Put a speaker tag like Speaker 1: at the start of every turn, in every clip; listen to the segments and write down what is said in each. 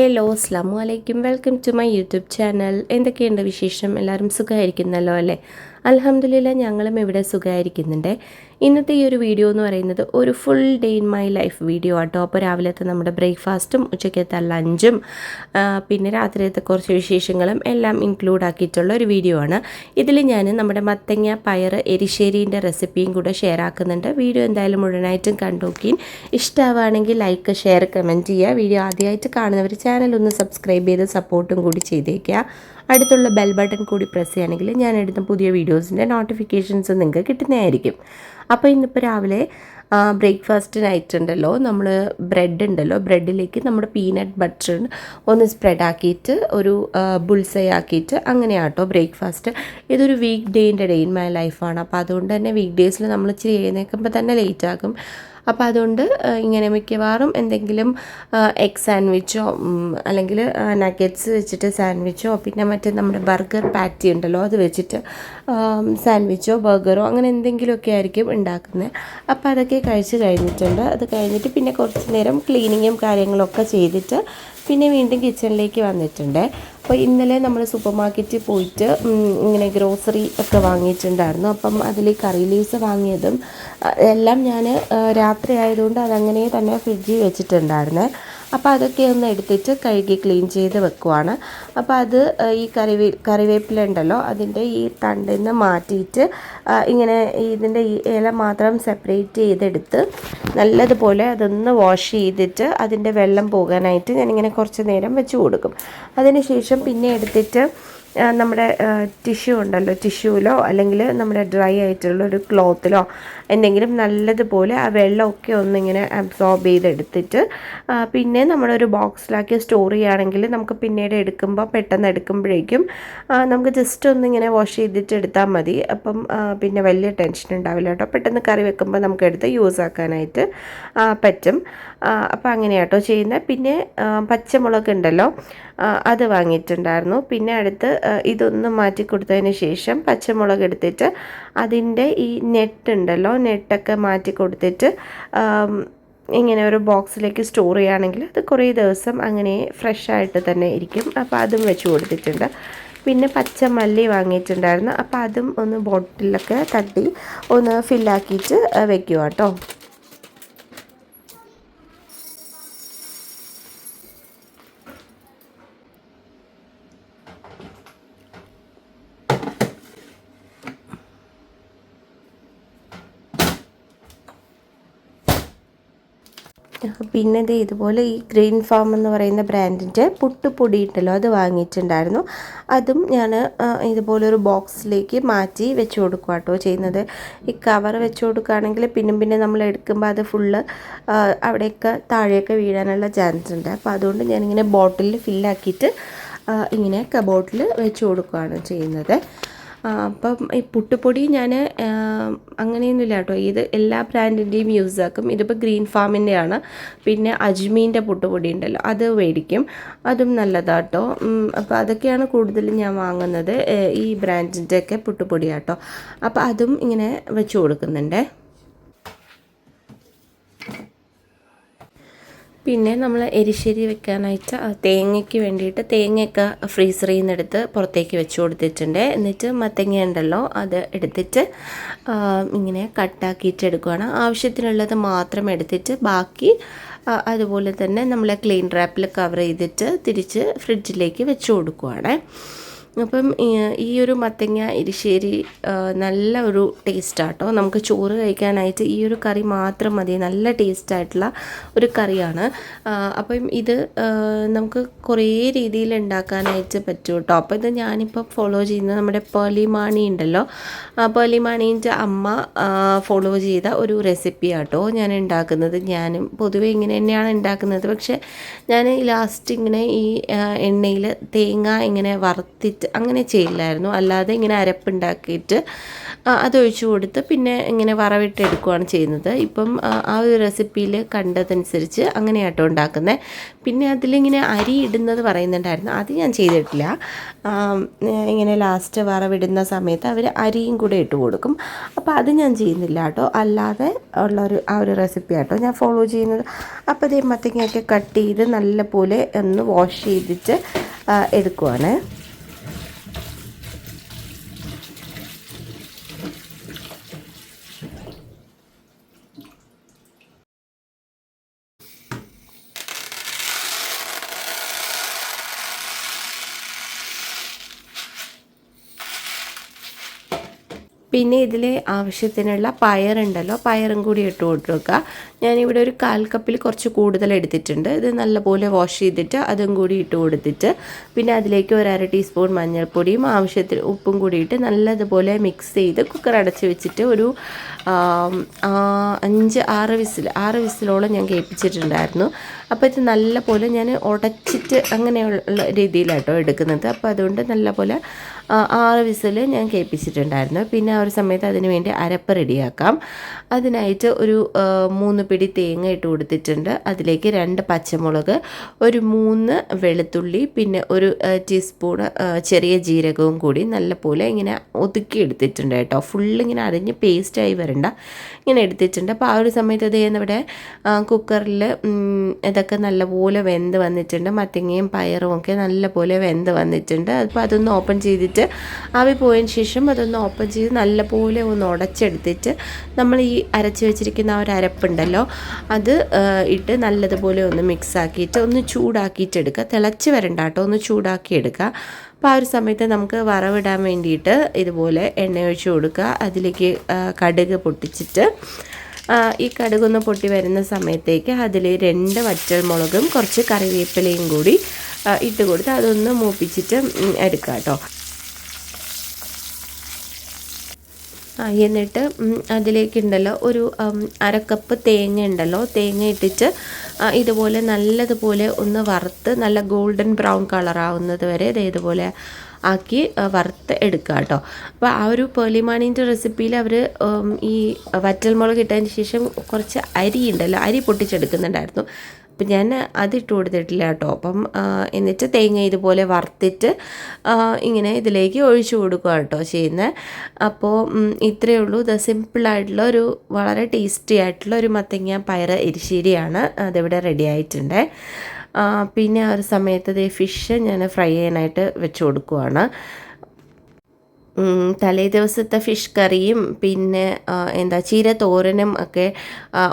Speaker 1: Hello അസ്ലാം വലൈക്കും welcome to my YouTube channel. എന്തൊക്കെയുണ്ട് വിശേഷം? എല്ലാവരും സുഖമായിരിക്കുന്നല്ലോ അല്ലേ? അലഹമ്മദില്ല ഞങ്ങളും ഇവിടെ സുഖമായിരിക്കുന്നുണ്ട്. ഇന്നത്തെ ഈ ഒരു വീഡിയോ എന്ന് പറയുന്നത് ഒരു full day in my life video ആട്ടോ. അപ്പോൾ രാവിലത്തെ നമ്മുടെ ബ്രേക്ക്ഫാസ്റ്റും ഉച്ചക്കത്തെ ലഞ്ചും പിന്നെ രാത്രിയത്തെ കുറച്ച് വിശേഷങ്ങളും എല്ലാം ഇൻക്ലൂഡ് ആക്കിയിട്ടുള്ള ഒരു വീഡിയോ ആണ്. ഇതിൽ ഞാൻ നമ്മുടെ മത്തങ്ങ പയർ എരിശ്ശേരീന്റെ റെസിപ്പിയും കൂടെ ഷെയർ ആക്കുന്നുണ്ട്. വീഡിയോ എന്തായാലും മുഴുവനായിട്ടും കണ്ടുനോക്കി ഇഷ്ടമാവുകയാണെങ്കിൽ ലൈക്ക് ഷെയർ കമന്റ് ചെയ്യുക. വീഡിയോ ആദ്യമായിട്ട് കാണുന്നവർ ചാനൽ ഒന്ന് സബ്സ്ക്രൈബ് ചെയ്ത് സപ്പോർട്ടും കൂടി ചെയ്തേക്കുക. അടുത്തുള്ള ബെൽ ബട്ടൺ കൂടി പ്രസ് ചെയ്യുകയാണെങ്കിൽ ഞാൻ എടുത്ത പുതിയ വീഡിയോസിന്റെ നോട്ടിഫിക്കേഷൻസ് നിങ്ങൾക്ക് കിട്ടുന്നതായിരിക്കും. അപ്പോൾ ഇന്നിപ്പോൾ രാവിലെ ബ്രേക്ക്ഫാസ്റ്റ് നൈറ്റ് ഉണ്ടല്ലോ നമ്മൾ ബ്രെഡ് ഉണ്ടല്ലോ ബ്രെഡിലേക്ക് നമ്മുടെ പീനട്ട് ബട്ടർ ഒന്ന് സ്പ്രെഡ് ആക്കിയിട്ട് ഒരു ബുൾസൈ ആക്കിയിട്ട് അങ്ങനെയാട്ടോ ബ്രേക്ക്ഫാസ്റ്റ് ഇതൊരു വീക്ക് ഡേന്റെ ഡേ ഇൻ മൈ ലൈഫാണ് അപ്പോൾ അതുകൊണ്ട് തന്നെ വീക്ക് ഡേയ്സിൽ നമ്മൾ ഇച്ചിരി എഴുന്നേൽക്കുമ്പോൾ തന്നെ ലേറ്റ് ആകും അപ്പോൾ അതുകൊണ്ട് ഇങ്ങനെ മിക്കവാറും എന്തെങ്കിലും എഗ് സാൻഡ്വിച്ചോ അല്ലെങ്കിൽ നഗറ്റ്സ് വെച്ചിട്ട് സാൻഡ്വിച്ചോ പിന്നെ മറ്റേ നമ്മുടെ ബർഗർ പാറ്റി ഉണ്ടല്ലോ അത് വെച്ചിട്ട് സാൻഡ്വിച്ചോ ബർഗറോ അങ്ങനെ എന്തെങ്കിലുമൊക്കെ ആയിരിക്കും ഉണ്ടാക്കുന്നത് അപ്പോൾ അതൊക്കെ കഴിച്ച് കഴിഞ്ഞിട്ടുണ്ട്. അത് കഴിഞ്ഞിട്ട് പിന്നെ കുറച്ച് നേരം ക്ലീനിങ്ങും കാര്യങ്ങളൊക്കെ ചെയ്തിട്ട് പിന്നെ വീണ്ടും കിച്ചണിലേക്ക് വന്നിട്ടുണ്ട്. അപ്പോൾ ഇന്നലെ നമ്മൾ സൂപ്പർ മാർക്കറ്റിൽ പോയിട്ട് ഇങ്ങനെ ഗ്രോസറി ഒക്കെ വാങ്ങിയിട്ടുണ്ടായിരുന്നു. അപ്പം അതിൽ കറി ലീവ്സ് വാങ്ങിയതും എല്ലാം ഞാൻ രാത്രി ആയതുകൊണ്ട് അതങ്ങനെ തന്നെ ഫ്രിഡ്ജിൽ വെച്ചിട്ടുണ്ടായിരുന്നേ. അപ്പോൾ അതൊക്കെ ഒന്ന് എടുത്തിട്ട് കഴുകി ക്ലീൻ ചെയ്ത് വെക്കുവാണ്. അപ്പോൾ അത് ഈ കറിവേ കറിവേപ്പില ഉണ്ടല്ലോ അതിന്റെ ഈ തണ്ടിൽ നിന്ന് മാറ്റിയിട്ട് ഇങ്ങനെ ഇതിന്റെ ഈ ഇല മാത്രം സെപ്പറേറ്റ് ചെയ്തെടുത്ത് നല്ലതുപോലെ അതൊന്ന് വാഷ് ചെയ്തിട്ട് അതിന്റെ വെള്ളം പോകാനായിട്ട് ഞാനിങ്ങനെ കുറച്ച് നേരം വെച്ച് കൊടുക്കും. അതിനുശേഷം പിന്നെ എടുത്തിട്ട് നമ്മുടെ ടിഷ്യൂ ഉണ്ടല്ലോ ടിഷ്യൂലോ അല്ലെങ്കിൽ നമ്മുടെ ഡ്രൈ ആയിട്ടുള്ള ഒരു ക്ലോത്തിലോ എന്തെങ്കിലും നല്ലതുപോലെ ആ വെള്ളമൊക്കെ ഒന്നിങ്ങനെ അബ്സോർബ് ചെയ്തെടുത്തിട്ട് പിന്നെ നമ്മളൊരു ബോക്സിലാക്കി സ്റ്റോർ ചെയ്യുകയാണെങ്കിൽ നമുക്ക് പിന്നീട് എടുക്കുമ്പോൾ പെട്ടെന്ന് എടുക്കുമ്പോഴേക്കും നമുക്ക് ജസ്റ്റ് ഒന്നിങ്ങനെ വാഷ് ചെയ്തിട്ട് എടുത്താൽ മതി. അപ്പം പിന്നെ വലിയ ടെൻഷൻ ഉണ്ടാവില്ല കേട്ടോ. പെട്ടെന്ന് കറി വെക്കുമ്പോൾ നമുക്ക് എടുത്ത് യൂസ് ആക്കാനായിട്ട് പറ്റും. അപ്പോൾ അങ്ങനെയാട്ടോ ചെയ്യുന്നത് പിന്നെ പച്ചമുളക് ഉണ്ടല്ലോ അത് വാങ്ങിയിട്ടുണ്ടായിരുന്നു. പിന്നെ അടുത്ത് ഇതൊന്നും മാറ്റി കൊടുത്തതിന് ശേഷം പച്ചമുളക് എടുത്തിട്ട് അതിന്റെ ഈ നെറ്റ് ഉണ്ടല്ലോ നെറ്റൊക്കെ മാറ്റി കൊടുത്തിട്ട് ഇങ്ങനെ ഒരു ബോക്സിലേക്ക് സ്റ്റോർ ചെയ്യുകയാണെങ്കിൽ അത് കുറേ ദിവസം അങ്ങനെ ഫ്രഷ് ആയിട്ട് തന്നെ ഇരിക്കും. അപ്പോൾ അതും വെച്ച് കൊടുത്തിട്ടുണ്ട്. പിന്നെ പച്ചമല്ലി വാങ്ങിയിട്ടുണ്ടായിരുന്നു. അപ്പോൾ അതും ഒന്ന് ബോട്ടിലൊക്കെ തട്ടി ഒന്ന് ഫില്ലാക്കിയിട്ട് വെക്കുക കേട്ടോ പിന്നെ ഇത് ഇതുപോലെ ഈ ഗ്രീൻ ഫാം എന്ന് പറയുന്ന ബ്രാൻഡിന്റെ പുട്ടുപൊടി ഉണ്ടല്ലോ അത് വാങ്ങിയിട്ടുണ്ടായിരുന്നു. അതും ഞാൻ ഇതുപോലെ ഒരു ബോക്സിലേക്ക് മാറ്റി വെച്ച് കൊടുക്കുക കേട്ടോ ചെയ്യുന്നത്. ഈ കവർ വെച്ച് കൊടുക്കുകയാണെങ്കിൽ പിന്നെ പിന്നെ നമ്മൾ എടുക്കുമ്പോൾ അത് ഫുള്ള് അവിടെയൊക്കെ താഴെയൊക്കെ വീഴാനുള്ള ചാൻസ് ഉണ്ട്. അപ്പോൾ അതുകൊണ്ട് ഞാനിങ്ങനെ ബോട്ടിലിൽ ഫില്ലാക്കിയിട്ട് ഇങ്ങനെ കബോട്ടിൽ വെച്ച് കൊടുക്കുകയാണ് ചെയ്യുന്നത്. അപ്പം ഈ പുട്ടുപൊടി ഞാൻ അങ്ങനെയൊന്നുമില്ല കേട്ടോ. ഇത് എല്ലാ ബ്രാൻഡിന്റെയും യൂസ് ആക്കും. ഇതിപ്പോൾ ഗ്രീൻ ഫാമിന്റെയാണ് പിന്നെ അജ്മീന്റെ പുട്ടുപൊടി ഉണ്ടല്ലോ അത് മേടിക്കും. അതും നല്ലതാട്ടോ അപ്പോൾ അതൊക്കെയാണ് കൂടുതലും ഞാൻ വാങ്ങുന്നത് ഈ ബ്രാൻഡിന്റെയൊക്കെ പുട്ടുപൊടി കേട്ടോ. അപ്പോൾ അതും ഇങ്ങനെ വെച്ച് കൊടുക്കുന്നുണ്ട്. പിന്നെ നമ്മൾ എരിശ്ശേരി വെക്കാനായിട്ട് തേങ്ങയ്ക്ക് വേണ്ടിയിട്ട് തേങ്ങയൊക്കെ ഫ്രീസറിൽ നിന്ന് എടുത്ത് പുറത്തേക്ക് വെച്ച് കൊടുത്തിട്ടുണ്ട്. എന്നിട്ട് മത്തങ്ങ ഉണ്ടല്ലോ അത് എടുത്തിട്ട് ഇങ്ങനെ കട്ടാക്കിയിട്ട് എടുക്കുകയാണ് ആവശ്യത്തിനുള്ളത് മാത്രം എടുത്തിട്ട് ബാക്കി അതുപോലെ തന്നെ നമ്മൾ ക്ലീൻ റാപ്പിൽ കവർ ചെയ്തിട്ട് തിരിച്ച് ഫ്രിഡ്ജിലേക്ക് വെച്ച് കൊടുക്കുകയാണ് അപ്പം ഈ- ഒരു മത്തങ്ങ എരിശ്ശേരി നല്ല ഒരു ടേസ്റ്റാട്ടോ. നമുക്ക് ചോറ് കഴിക്കാനായിട്ട് ഈ ഒരു കറി മാത്രം മതി. നല്ല ടേസ്റ്റായിട്ടുള്ള ഒരു കറിയാണ്. അപ്പം ഇത് നമുക്ക് കുറേ രീതിയിൽ ഉണ്ടാക്കാനായിട്ട് പറ്റും കേട്ടോ അപ്പോൾ ഇത് ഞാനിപ്പോൾ ഫോളോ ചെയ്യുന്നത് നമ്മുടെ പേളിമാണി ഉണ്ടല്ലോ. ആ പേളിമാണീന്റെ അമ്മ ഫോളോ ചെയ്ത ഒരു റെസിപ്പി ആട്ടോ ഞാൻ ഉണ്ടാക്കുന്നത്. ഞാനും പൊതുവെ ഇങ്ങനെ തന്നെയാണ് ഉണ്ടാക്കുന്നത്. പക്ഷേ ഞാൻ ലാസ്റ്റ് ഇങ്ങനെ ഈ എണ്ണയിൽ തേങ്ങ ഇങ്ങനെ വറുത്തിട്ട് അങ്ങനെ ചെയ്യില്ലായിരുന്നു. അല്ലാതെ ഇങ്ങനെ അരപ്പുണ്ടാക്കിയിട്ട് അതൊഴിച്ചു കൊടുത്ത് പിന്നെ ഇങ്ങനെ വറവിട്ട് എടുക്കുകയാണ് ചെയ്യുന്നത്. ഇപ്പം ആ, ഒരു റെസിപ്പിയിൽ കണ്ടതനുസരിച്ച് അങ്ങനെയാട്ടോ ഉണ്ടാക്കുന്നത് പിന്നെ അതിലിങ്ങനെ അരി ഇടുന്നത് പറയുന്നുണ്ടായിരുന്നു. അത് ഞാൻ ചെയ്തിട്ടില്ല. ഇങ്ങനെ ലാസ്റ്റ് വറവിടുന്ന സമയത്ത് അവർ അരിയും കൂടെ ഇട്ട് കൊടുക്കും. അപ്പോൾ അത് ഞാൻ ചെയ്യുന്നില്ല കേട്ടോ അല്ലാതെ ഉള്ളൊരു ആ ഒരു റെസിപ്പി ആട്ടോ ഞാൻ ഫോളോ ചെയ്യുന്നത്. അപ്പോൾ ഇതേ മത്തങ്ങയൊക്കെ കട്ട് ചെയ്ത് നല്ലപോലെ ഒന്ന് വാഷ് ചെയ്തിട്ട് എടുക്കുവാണ്. പിന്നെ ഇതിൽ ആവശ്യത്തിനുള്ള പയറുണ്ടല്ലോ പയറും കൂടി ഇട്ട് കൊടുക്കുക ഞാനിവിടെ ഒരു കാൽ കപ്പിൽ കുറച്ച് കൂടുതൽ എടുത്തിട്ടുണ്ട്. ഇത് നല്ലപോലെ വാഷ് ചെയ്തിട്ട് അതും കൂടി ഇട്ട് കൊടുത്തിട്ട് പിന്നെ അതിലേക്ക് ഒരു അര ടീസ്പൂൺ മഞ്ഞൾപ്പൊടിയും ആവശ്യത്തിന് ഉപ്പും കൂടിയിട്ട് നല്ലതുപോലെ മിക്സ് ചെയ്ത് കുക്കർ അടച്ച് വെച്ചിട്ട് ഒരു അഞ്ച് ആറ് വിസിൽ ആറ് വിസിലോളം ഞാൻ കേൾപ്പിച്ചിട്ടുണ്ടായിരുന്നു. അപ്പോൾ ഇത് നല്ലപോലെ ഞാൻ ഉടച്ചിട്ട് അങ്ങനെയുള്ള രീതിയിലാട്ടോ എടുക്കുന്നത്. അപ്പോൾ അതുകൊണ്ട് നല്ലപോലെ ആറ് വിസിൽ ഞാൻ കേൾപ്പിച്ചിട്ടുണ്ടായിരുന്നു. പിന്നെ ആ ഒരു സമയത്ത് അതിന് വേണ്ടി അരപ്പ് റെഡിയാക്കാം. അതിനായിട്ട് ഒരു മൂന്ന് പിടി തേങ്ങ ഇട്ട് കൊടുത്തിട്ടുണ്ട്. അതിലേക്ക് രണ്ട് പച്ചമുളക് ഒരു മൂന്ന് വെളുത്തുള്ളി പിന്നെ ഒരു ടീസ്പൂൺ ചെറിയ ജീരകവും കൂടി നല്ലപോലെ ഇങ്ങനെ ഒതുക്കി എടുത്തിട്ടുണ്ട് കേട്ടോ. ഫുള്ള് ഇങ്ങനെ അരിഞ്ഞ് പേസ്റ്റായി വരണ്ട. ഇങ്ങനെ എടുത്തിട്ടുണ്ട്. അപ്പോൾ ആ ഒരു സമയത്ത് അത് ഇവിടെ കുക്കറിൽ ഇതൊക്കെ നല്ലപോലെ വെന്ത് വന്നിട്ടുണ്ട്. മത്തങ്ങയും പയറും ഒക്കെ നല്ലപോലെ വെന്ത് വന്നിട്ടുണ്ട്. അപ്പോൾ അതൊന്ന് ഓപ്പൺ ചെയ്തിട്ട് ആവി പോയതിന് ശേഷം അതൊന്ന് ഓപ്പൺ ചെയ്ത് നല്ലപോലെ ഒന്ന് ഉടച്ചെടുത്തിട്ട് നമ്മൾ ഈ അരച്ച് വെച്ചിരിക്കുന്ന ആ ഒരു അരപ്പുണ്ടല്ലോ അത് ഇട്ട് നല്ലതുപോലെ ഒന്ന് മിക്സ് ആക്കിയിട്ട് ഒന്ന് ചൂടാക്കിയിട്ടെടുക്കുക തിളച്ച് വരണ്ട കേട്ടോ ഒന്ന് ചൂടാക്കി എടുക്കുക. അപ്പോൾ ആ ഒരു സമയത്ത് നമുക്ക് വറവിടാൻ വേണ്ടിയിട്ട് ഇതുപോലെ എണ്ണ ഒഴിച്ച് കൊടുക്കുക. അതിലേക്ക് കടുക് പൊട്ടിച്ചിട്ട് ഈ കടുകൊന്ന് പൊട്ടി വരുന്ന സമയത്തേക്ക് അതിൽ രണ്ട് വറ്റൽമുളകും കുറച്ച് കറിവേപ്പിലയും കൂടി ഇട്ട് കൊടുത്ത് അതൊന്ന് മൂപ്പിച്ചിട്ട് എടുക്കാം കേട്ടോ ആ എന്നിട്ട് അതിലേക്കുണ്ടല്ലോ ഒരു അരക്കപ്പ് അര കപ്പ് തേങ്ങ ഉണ്ടല്ലോ തേങ്ങ ഇട്ടിട്ട് ഇതുപോലെ നല്ലതുപോലെ ഒന്ന് വറുത്ത് നല്ല ഗോൾഡൻ ബ്രൗൺ കളർ ആവുന്നത് വരെ ദേ ഇതുപോലെ ആക്കി വറുത്ത് എടുക്കുക കേട്ടോ. അപ്പോൾ ആ ഒരു പേളിമാണിന്റെ റെസിപ്പിയിൽ അവർ ഈ വറ്റൽമുളക് ഇട്ടതിന് ശേഷം കുറച്ച് അരി ഉണ്ടല്ലോ അരി പൊട്ടിച്ചെടുക്കുന്നുണ്ടായിരുന്നു. അപ്പം ഞാൻ അതിട്ട് കൊടുത്തിട്ടില്ല കേട്ടോ. അപ്പം എന്നിട്ട് തേങ്ങ ഇതുപോലെ വറുത്തിട്ട് ഇങ്ങനെ ഇതിലേക്ക് ഒഴിച്ചു കൊടുക്കുക കേട്ടോ ചെയ്യുന്നത് അപ്പോൾ ഇത്രയേ ഉള്ളൂ. ഇത് സിമ്പിളായിട്ടുള്ള ഒരു വളരെ ടേസ്റ്റി ആയിട്ടുള്ള ഒരു മത്തങ്ങ പയർ എരിശ്ശേരിയാണ്. അതിവിടെ റെഡി ആയിട്ടുണ്ട്. പിന്നെ ആ ഒരു സമയത്ത് ഫിഷ് ഞാൻ ഫ്രൈ ചെയ്യാനായിട്ട് വെച്ച് കൊടുക്കുവാണ്. തലേ ദിവസത്തെ ഫിഷ് കറിയും പിന്നെ എന്താ ചീര തോരനും ഒക്കെ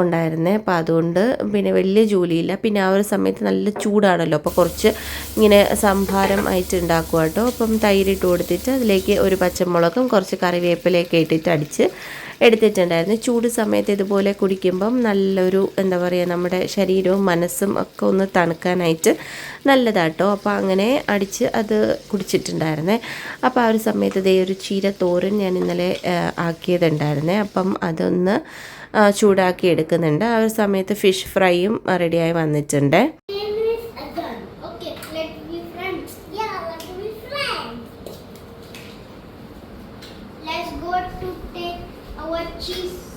Speaker 1: ഉണ്ടായിരുന്നേ. അപ്പോൾ അതുകൊണ്ട് പിന്നെ വലിയ ജോലിയില്ല. പിന്നെ ആ ഒരു സമയത്ത് നല്ല ചൂടാണല്ലോ. അപ്പോൾ കുറച്ച് ഇങ്ങനെ സംഭാരം ആയിട്ട് ഉണ്ടാക്കുക കേട്ടോ അപ്പം തൈരിട്ട് കൊടുത്തിട്ട് അതിലേക്ക് ഒരു പച്ചമുളകും കുറച്ച് കറിവേപ്പിലയൊക്കെ ഇട്ടിട്ട് അടിച്ച് എടുത്തിട്ടുണ്ടായിരുന്നു. ചൂട് സമയത്ത് ഇതുപോലെ കുടിക്കുമ്പം നല്ലൊരു എന്താ പറയുക നമ്മുടെ ശരീരവും മനസ്സും ഒക്കെ ഒന്ന് തണുക്കാനായിട്ട് നല്ലതാട്ടോ അപ്പോൾ അങ്ങനെ അടിച്ച് അത് കുടിച്ചിട്ടുണ്ടായിരുന്നേ. അപ്പോൾ ആ ഒരു സമയത്ത് ഇതേ ഒരു ചീര തോരൻ ഞാൻ ഇന്നലെ ആക്കിയതുണ്ടായിരുന്നേ. അപ്പം അതൊന്ന് ചൂടാക്കി എടുക്കുന്നുണ്ട്. ആ ഒരു സമയത്ത് ഫിഷ് ഫ്രൈയും റെഡിയായി വന്നിട്ടുണ്ട്.
Speaker 2: Cheese.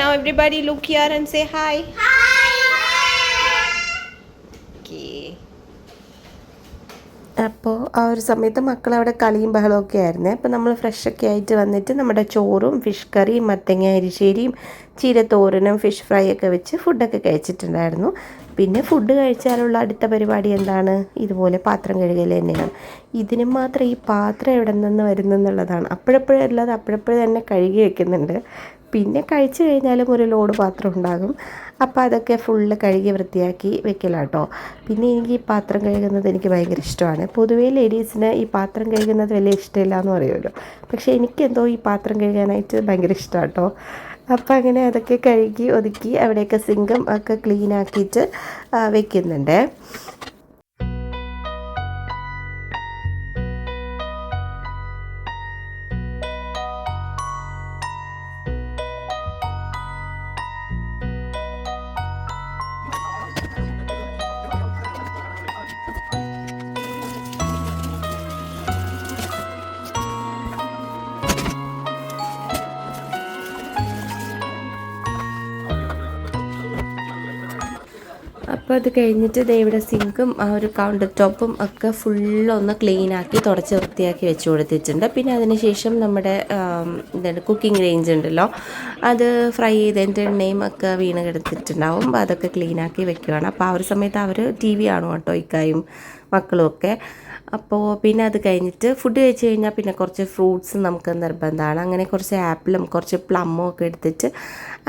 Speaker 1: Now everybody look here and say hi
Speaker 2: Hi.
Speaker 1: Okay അപ്പോൾ ആ ഒരു സമയത്ത് മക്കൾ അവിടെ കളിയും ബഹളമൊക്കെ ആയിരുന്നേ. അപ്പോൾ നമ്മൾ ഫ്രഷൊക്കെ ആയിട്ട് വന്നിട്ട് നമ്മുടെ ചോറും ഫിഷ് കറിയും മത്തങ്ങ അരിശ്ശേരിയും ചീരത്തോരനും ഫിഷ് ഫ്രൈ ഒക്കെ വെച്ച് ഫുഡൊക്കെ കഴിച്ചിട്ടുണ്ടായിരുന്നു. പിന്നെ ഫുഡ് കഴിച്ചാലുള്ള അടുത്ത പരിപാടി എന്താണ്? ഇതുപോലെ പാത്രം കഴുകൽ തന്നെയാണ്. ഇതിന് മാത്രം ഈ പാത്രം എവിടെ നിന്ന് വരുന്നെന്നുള്ളതാണ്. അപ്പോഴപ്പോഴും അല്ലാതെ അപ്പോഴപ്പോഴും തന്നെ കഴുകി വെക്കുന്നുണ്ട്. പിന്നെ കഴിച്ചു കഴിഞ്ഞാലും ഒരു ലോഡ് പാത്രം ഉണ്ടാകും. അപ്പോൾ അതൊക്കെ ഫുള്ള് കഴുകി വൃത്തിയാക്കി വെക്കലാട്ടോ പിന്നെ എനിക്ക് ഈ പാത്രം കഴുകുന്നത് എനിക്ക് ഭയങ്കര ഇഷ്ടമാണ്. പൊതുവേ ലേഡീസിന് ഈ പാത്രം കഴുകുന്നത് വലിയ ഇഷ്ടമില്ല എന്ന് പറയുമല്ലോ. പക്ഷേ എനിക്കെന്തോ ഈ പാത്രം കഴുകാനായിട്ട് ഭയങ്കര ഇഷ്ടമാണ് കേട്ടോ അപ്പോൾ അങ്ങനെ അതൊക്കെ കഴുകി ഒതുക്കി അവിടെയൊക്കെ സിങ്കം ഒക്കെ ക്ലീൻ ആക്കിയിട്ട് വെക്കുന്നുണ്ട്. അപ്പോൾ അത് കഴിഞ്ഞിട്ട് ദേ ഇവിടെ സിങ്കും ആ ഒരു കൗണ്ടർ ടോപ്പും ഒക്കെ ഫുള്ളൊന്ന് ക്ലീൻ ആക്കി തുടച്ച് വൃത്തിയാക്കി വെച്ച് കൊടുത്തിട്ടുണ്ട്. പിന്നെ അതിനുശേഷം നമ്മുടെ എന്താണ് കുക്കിംഗ് റേഞ്ച് ഉണ്ടല്ലോ അത് ഫ്രൈ ചെയ്തതിന്റെ എണ്ണയും ഒക്കെ വീണ് കിടത്തിട്ടുണ്ടാവും അപ്പോൾ അതൊക്കെ ക്ലീൻ ആക്കി വെക്കുകയാണ് അപ്പോൾ ആ ഒരു സമയത്ത് അവർ ടി വി കാണും കേട്ടോ ഇക്കായും മക്കളും ഒക്കെ. അപ്പോൾ പിന്നെ അത് കഴിഞ്ഞിട്ട് ഫുഡ് കഴിച്ച് കഴിഞ്ഞാൽ പിന്നെ കുറച്ച് ഫ്രൂട്ട്സ് നമുക്ക് നിർബന്ധമാണ്. അങ്ങനെ കുറച്ച് ആപ്പിളും കുറച്ച് പ്ലമ്മും ഒക്കെ എടുത്തിട്ട്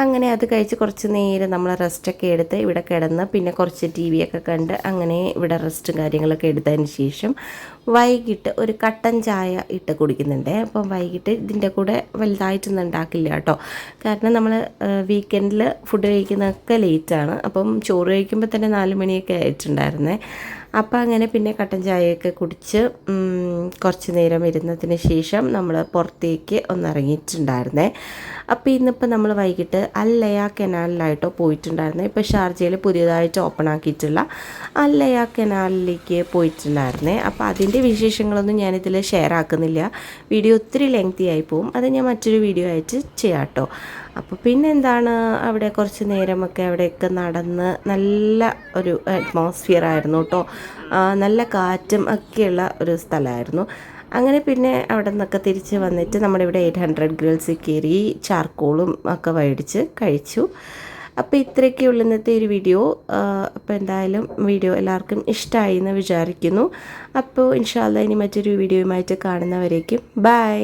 Speaker 1: അങ്ങനെ അത് കഴിച്ച് കുറച്ച് നേരം നമ്മൾ റെസ്റ്റൊക്കെ എടുത്ത് ഇവിടെ കിടന്ന് പിന്നെ കുറച്ച് ടി വി ഒക്കെ കണ്ട് അങ്ങനെ ഇവിടെ റെസ്റ്റും കാര്യങ്ങളൊക്കെ എടുത്തതിന് ശേഷം വൈകിട്ട് ഒരു കട്ടൻ ചായ ഇട്ട് കുടിക്കുന്നുണ്ട്. അപ്പം വൈകിട്ട് ഇതിന്റെ കൂടെ വലുതായിട്ടൊന്നും ഉണ്ടാക്കില്ല കേട്ടോ. കാരണം നമ്മൾ വീക്കെൻഡിൽ ഫുഡ് കഴിക്കുന്നതൊക്കെ ലേറ്റാണ് അപ്പം ചോറ് കഴിക്കുമ്പോൾ തന്നെ നാല് മണിയൊക്കെ ആയിട്ടുണ്ടായിരുന്നേ. അപ്പം അങ്ങനെ പിന്നെ കട്ടൻ ചായയൊക്കെ കുടിച്ച് കുറച്ച് നേരം ഇരുന്നതിന് ശേഷം നമ്മൾ പുറത്തേക്ക് ഒന്ന് ഇറങ്ങിയിട്ടുണ്ടായിരുന്നേ. അപ്പോൾ ഇന്നിപ്പോൾ നമ്മൾ വൈകിട്ട് അല്ലയ കനാലിലായിട്ടോ പോയിട്ടുണ്ടായിരുന്നേ. ഇപ്പോൾ ഷാർജയിൽ പുതിയതായിട്ട് ഓപ്പൺ ആക്കിയിട്ടുള്ള അല്ലയ കനാലിലേക്ക് പോയിട്ടുണ്ടായിരുന്നേ. അപ്പോൾ അതിന്റെ വിശേഷങ്ങളൊന്നും ഞാനിതിൽ ഷെയർ ആക്കുന്നില്ല. വീഡിയോ ഒത്തിരി ലെങ്തി ആയി പോവും. അത് ഞാൻ മറ്റൊരു വീഡിയോ ആയിട്ട് ചെയ്യാം കേട്ടോ അപ്പോൾ പിന്നെ എന്താണ് അവിടെ കുറച്ച് നേരമൊക്കെ അവിടെയൊക്കെ നടന്ന് നല്ല ഒരു അറ്റ്മോസ്ഫിയർ ആയിരുന്നു കേട്ടോ. നല്ല കാറ്റും ഒക്കെയുള്ള ഒരു സ്ഥലമായിരുന്നു. അങ്ങനെ പിന്നെ അവിടെ നിന്നൊക്കെ തിരിച്ച് വന്നിട്ട് നമ്മുടെ ഇവിടെ എയ്റ്റ് ഹൺഡ്രഡ് ഗ്രിൽസിൽ കയറി ചാർക്കോളും ഒക്കെ മേടിച്ച് കഴിച്ചു. അപ്പോൾ ഇത്രയൊക്കെയുള്ള ഇന്നത്തെ ഒരു വീഡിയോ അപ്പോൾ എന്തായാലും വീഡിയോ എല്ലാവർക്കും ഇഷ്ടമായി എന്ന് വിചാരിക്കുന്നു. അപ്പോൾ ഇൻഷാല്ല ഇനി മറ്റൊരു വീഡിയോയുമായിട്ട് കാണുന്നവരേക്കും. ബൈ